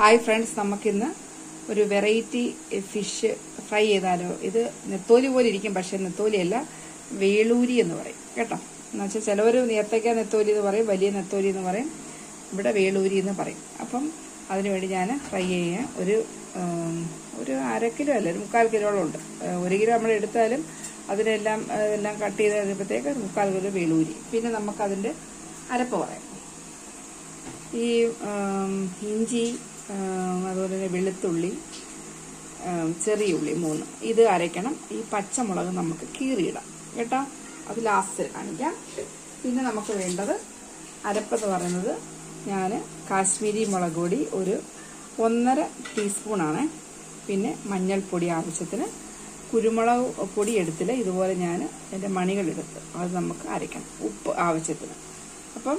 Hi friends നമുക്കിന്ന് ഒരു variety fish fry ചെയ്താലോ? ഇത് നെത്തോലി പോലെ ഇരിക്കും പക്ഷെ നെത്തോലിയല്ല വേളൂരി എന്ന് പറയും. കേട്ടോ? എന്നുവെച്ചാൽ ചിലവർ നേരത്തേക്ക നെത്തോലി എന്ന് പറയും വലിയ നെത്തോലി എന്ന് പറയും ഇവിടെ വേളൂരി എന്ന് പറയും. അപ്പം അതിനുവേണ്ടി ഞാൻ ഫ്രൈ ചെയ്യാൻ ഒരു ഒരു അര കിലോ അല്ല ഒരു മുക്കാൽ കിലോളം ഉണ്ട്. ഒരു കിലോ നമ്മൾ എടുത്താലും അതിനെല്ലാം എല്ലാം കട്ട് ചെയ്ത് കഴിയുമ്പോഴത്തേക്ക് ഒരു മുക്കാൽ കിലോ വേളൂരി. പിന്നെ നമുക്കതിന്റെ അരപ്പ് പറയാം. ഈ ഇഞ്ചി അതുപോലെ തന്നെ വെളുത്തുള്ളി ചെറിയ ഉള്ളി മൂന്ന്. ഇത് അരയ്ക്കണം. ഈ പച്ചമുളക് നമുക്ക് കീറിയിടാം. കേട്ടോ? അത് ലാസ്റ്റ് കാണിക്കാം. പിന്നെ നമുക്ക് വേണ്ടത് അരപ്പെന്ന് പറയുന്നത് ഞാൻ കാശ്മീരി മുളക് പൊടി ഒരു ഒന്നര ടീസ്പൂണാണ്. പിന്നെ മഞ്ഞൾപ്പൊടി ആവശ്യത്തിന് കുരുമുളക് പൊടി എടുത്തില്ല ഇതുപോലെ ഞാൻ എന്റെ മണികളെടുത്ത് അത് നമുക്ക് അരയ്ക്കണം. ഉപ്പ് ആവശ്യത്തിന്. അപ്പം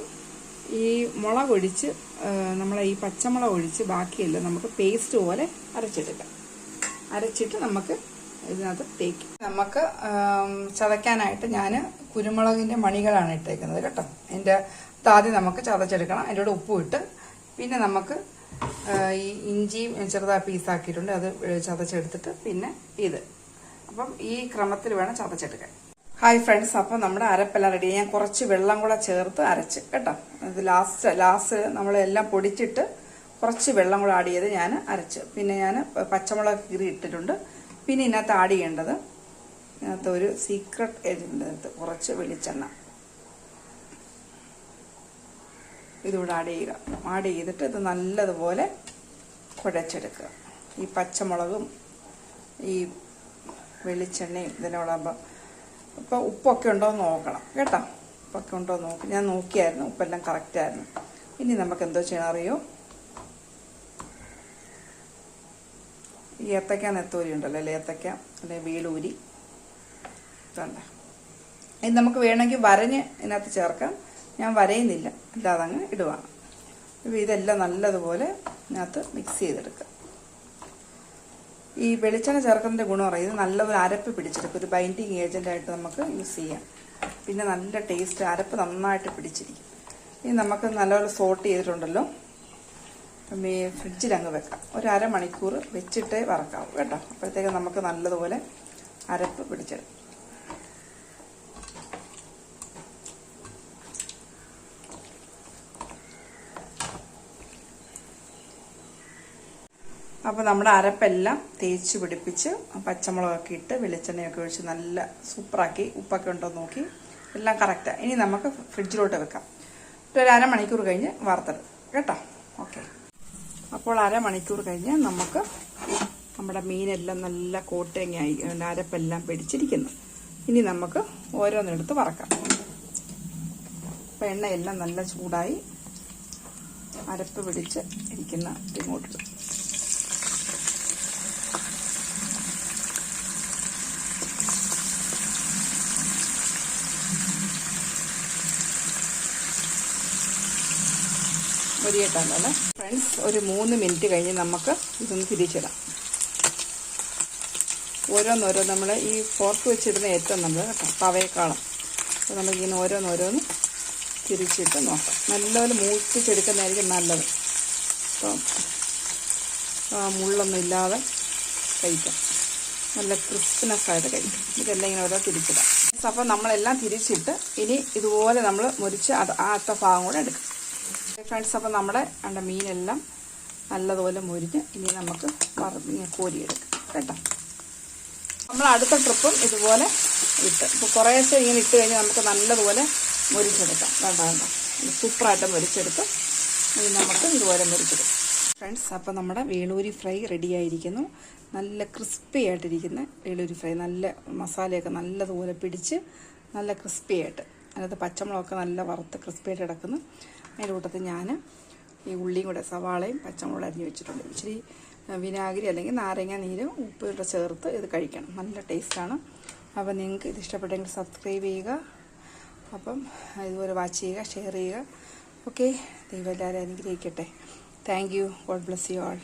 ഈ മുളക് ഒഴിച്ച് നമ്മളെ ഈ പച്ചമുളക് ഒഴിച്ച് ബാക്കിയെല്ലാം നമുക്ക് പേസ്റ്റ് പോലെ അരച്ചെടുക്കാം അരച്ചിട്ട് നമുക്ക് ഇതിനകത്ത് തേക്കും നമുക്ക് ചതയ്ക്കാനായിട്ട് ഞാൻ കുരുമുളകിന്റെ മണികളാണ് ഇട്ടേക്കുന്നത് കേട്ടോ. അതിന്റെ ആദ്യം നമുക്ക് ചതച്ചെടുക്കണം. അതിന്റെ കൂടെ ഉപ്പും ഇട്ട് പിന്നെ നമുക്ക് ഈ ഇഞ്ചിയും ചെറുതായി പീസാക്കിയിട്ടുണ്ട് അത് ചതച്ചെടുത്തിട്ട് പിന്നെ ഇത്. അപ്പം ഈ ക്രമത്തിൽ വേണം ചതച്ചെടുക്കാൻ. ഹായ് ഫ്രണ്ട്സ് അപ്പം നമ്മുടെ അരപ്പെല്ലാം റെഡി ഞാൻ കുറച്ച് വെള്ളം കൂടെ ചേർത്ത് അരച്ച് കേട്ടോ? ഇത് ലാസ്റ്റ് ലാസ്റ്റ് നമ്മളെല്ലാം പൊടിച്ചിട്ട് കുറച്ച് വെള്ളം കൂടെ ആഡ് ചെയ്ത് ഞാൻ അരച്ച്. പിന്നെ ഞാൻ പച്ചമുളക് കീറി ഇട്ടിട്ടുണ്ട്. പിന്നെ ഇതിനകത്ത് ആഡ് ചെയ്യേണ്ടത് ഇതിനകത്ത് ഒരു സീക്രട്ട് ഇതിനകത്ത് കുറച്ച് വെളിച്ചെണ്ണ. ഇതിവിടെ ആഡ് ചെയ്യുക. ആഡ് ചെയ്തിട്ട് ഇത് നല്ലതുപോലെ കുഴച്ചെടുക്കുക. ഈ പച്ചമുളകും ഈ വെളിച്ചെണ്ണയും ഇതിനോടൊപ്പം ഇപ്പോൾ ഉപ്പൊക്കെ ഉണ്ടോ എന്ന് നോക്കണം. കേട്ടോ? ഉപ്പൊക്കെ ഉണ്ടോ എന്ന് നോക്കി. ഞാൻ നോക്കിയായിരുന്നു. ഉപ്പെല്ലാം കറക്റ്റായിരുന്നു ഇനി നമുക്ക് എന്തോ ചെയ്യണം അറിയോ? ഈ ഏത്തക്ക നെത്തൂരി ഉണ്ടല്ലോ അല്ലെ? ഏത്തക്ക അല്ലെ വീളൂരി ഇതുണ്ട്. ഇത് നമുക്ക് വേണമെങ്കിൽ വരഞ്ഞ് ഇതിനകത്ത് ചേർക്കാം. ഞാൻ വരയുന്നില്ല. അല്ലാതെ അങ്ങ് ഇടുവാണ്. അപ്പോൾ ഇതെല്ലാം നല്ലതുപോലെ ഇതിനകത്ത് മിക്സ് ചെയ്തെടുക്കുക ഈ വെളിച്ചെണ്ണ ചേർക്കുന്നതിന്റെ ഗുണം പറയും ഇത് നല്ലൊരു അരപ്പ് പിടിച്ചെടുക്കും ഒരു ബൈൻഡിങ് ഏജന്റായിട്ട് നമുക്ക് യൂസ് ചെയ്യാം. പിന്നെ നല്ല ടേസ്റ്റ് അരപ്പ് നന്നായിട്ട് പിടിച്ചിരിക്കും. ഇനി നമുക്ക് നല്ലപോലെ സോട്ട് ചെയ്തിട്ടുണ്ടല്ലോ. ഫ്രിഡ്ജിൽ അങ്ങ് വെക്കാം. ഒരു അരമണിക്കൂർ വെച്ചിട്ടേ വറക്കാവും കേട്ടോ. അപ്പോഴത്തേക്ക് നമുക്ക് നല്ലതുപോലെ അരപ്പ് പിടിച്ചെടുക്കും. അപ്പോൾ നമ്മുടെ അരപ്പെല്ലാം തേച്ച് പിടിപ്പിച്ച് പച്ചമുളകൊക്കെ ഇട്ട് വെളിച്ചെണ്ണയൊക്കെ ഒഴിച്ച് നല്ല സൂപ്പറാക്കി ഉപ്പൊക്കെ ഉണ്ടോ നോക്കി. എല്ലാം കറക്റ്റാണ് ഇനി നമുക്ക് ഫ്രിഡ്ജിലോട്ട് വെക്കാം. ഒരു അരമണിക്കൂർ കഴിഞ്ഞ് വറുത്തെടുക്കും കേട്ടോ? ഓക്കെ അപ്പോൾ അരമണിക്കൂർ കഴിഞ്ഞ് നമുക്ക് നമ്മുടെ മീനെല്ലാം നല്ല കോട്ടയങ്ങായി അരപ്പെല്ലാം പിടിച്ചിരിക്കുന്നു. ഇനി നമുക്ക് ഓരോന്നെടുത്ത് വറക്കാം. അപ്പം എണ്ണയെല്ലാം നല്ല ചൂടായി അരപ്പ് പിടിച്ച് ഇരിക്കുന്ന ഇങ്ങോട്ടിടും മുരിയിട്ടാണ് ഫ്രണ്ട്സ് ഒരു മൂന്ന് മിനിറ്റ് കഴിഞ്ഞ് നമുക്ക് ഇതൊന്ന് തിരിച്ചിടാം. ഓരോന്നോരോ നമ്മൾ ഈ ഫോർക്ക് വെച്ചിടുന്ന ഏറ്റവും നമ്മൾ തവയേക്കാളും അപ്പോൾ നമുക്കിങ്ങനെ ഓരോന്നോരോന്ന് തിരിച്ചിട്ട് നോക്കാം. നല്ലപോലെ മൂപ്പിച്ചെടുക്കുന്നതായിരിക്കും നല്ലത്. അപ്പം മുള്ളൊന്നും ഇല്ലാതെ കഴിക്കാം. നല്ല ക്രിസ്പിനെസ് ആയിട്ട് കഴിക്കും. ഇതെല്ലാം ഇങ്ങനെ ഓരോ തിരിച്ചിടാം. അപ്പോൾ നമ്മളെല്ലാം തിരിച്ചിട്ട് ഇനി ഇതുപോലെ നമ്മൾ മുറിച്ച് അത് ആ അത്ത ഭാഗം കൂടെ എടുക്കും. ഫ്രണ്ട്സ് അപ്പോൾ നമ്മുടെ അണ്ട മീനെല്ലാം നല്ലതുപോലെ മുരിഞ്ഞ് ഇനി നമുക്ക് കോരിയെടുക്കാം കേട്ടോ? നമ്മൾ അടുത്ത ട്രിപ്പും ഇതുപോലെ ഇട്ട്. ഇപ്പോൾ കുറേശ്ശെ ഇങ്ങനെ ഇട്ട് കഴിഞ്ഞാൽ നമുക്ക് നല്ലതുപോലെ മുരിച്ചെടുക്കാം വേണ്ട വേണ്ട സൂപ്പറായിട്ട് മുരിച്ചെടുത്ത് ഇനി നമുക്ക് ഇതുപോലെ മുരിച്ചെടുക്കാം ഫ്രണ്ട്സ് അപ്പോൾ നമ്മുടെ വേളൂരി ഫ്രൈ റെഡി ആയിരിക്കുന്നു. നല്ല ക്രിസ്പി ആയിട്ടിരിക്കുന്ന വേളൂരി ഫ്രൈ. നല്ല മസാലയൊക്കെ നല്ലതുപോലെ പിടിച്ച് നല്ല ക്രിസ്പി ആയിട്ട്. അതിനകത്ത് പച്ചമുളകൊക്കെ നല്ല വറുത്ത് ക്രിസ്പി ആയിട്ട് കിടക്കുന്നു. അതിന്റെ കൂട്ടത്തിൽ ഞാൻ ഈ ഉള്ളിയും കൂടെ സവാളയും പച്ചമുളകും അരിഞ്ഞ് വെച്ചിട്ടുണ്ട്. ഇച്ചിരി വിനാഗിരി അല്ലെങ്കിൽ നാരങ്ങ നീരും ഉപ്പ് കൂടെ ചേർത്ത് ഇത് കഴിക്കണം. നല്ല ടേസ്റ്റാണ് അപ്പം നിങ്ങൾക്ക് ഇത് ഇഷ്ടപ്പെട്ടെങ്കിൽ സബ്സ്ക്രൈബ് ചെയ്യുക. അപ്പം ഇതുപോലെ വാച്ച് ചെയ്യുക ഷെയർ ചെയ്യുക. ഓക്കെ ദൈവം എല്ലാവരും അനുഗ്രഹിക്കട്ടെ. Thank you God bless you all